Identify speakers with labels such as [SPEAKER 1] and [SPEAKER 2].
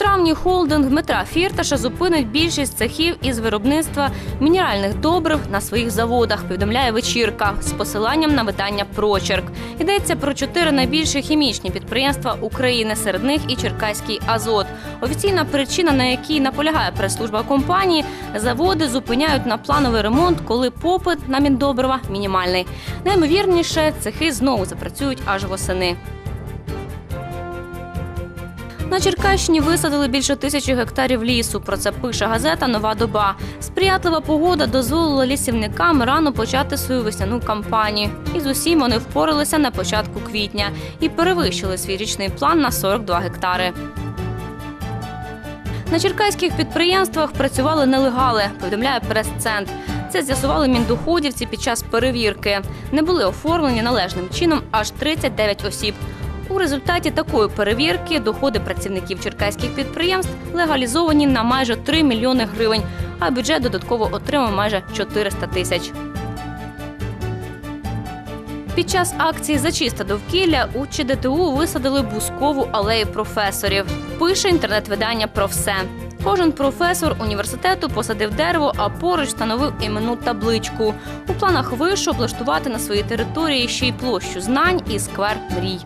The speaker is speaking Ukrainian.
[SPEAKER 1] травні холдинг Дмитра Фірташа зупинить більшість цехів із виробництва мінеральних добрив на своїх заводах. Повідомляє вечірка з посиланням на видання Прочерк. Йдеться про чотири найбільші хімічні підприємства України. Серед них і Черкаський Азот. Офіційна причина, на якій наполягає прес-служба компанії, заводи зупиняють на плановий ремонт, коли попит на міндобрива мінімальний. Наймовірніше, цехи знову запрацюють аж восени. На Черкащині висадили більше тисячі гектарів лісу. Про це пише газета Нова доба. Сприятлива погода дозволила лісівникам рано почати свою весняну кампанію. І з усім вони впоралися на початку квітня і перевищили свій річний план на 42 гектари. На черкаських підприємствах працювали нелегали, повідомляє прес-центр. Це з'ясували міндоходівці під час перевірки. Не були оформлені належним чином аж 39 осіб. У результаті такої перевірки доходи працівників черкаських підприємств легалізовані на майже 3 мільйони гривень, а бюджет додатково отримав майже 400 тисяч. Під час акції за чисте довкілля у ЧДТУ висадили бускову алею професорів. Пише інтернет-видання про все. Кожен професор університету посадив дерево, а поруч встановив іменну табличку. У планах вишу облаштувати на своїй території ще й площу знань і сквер мрій.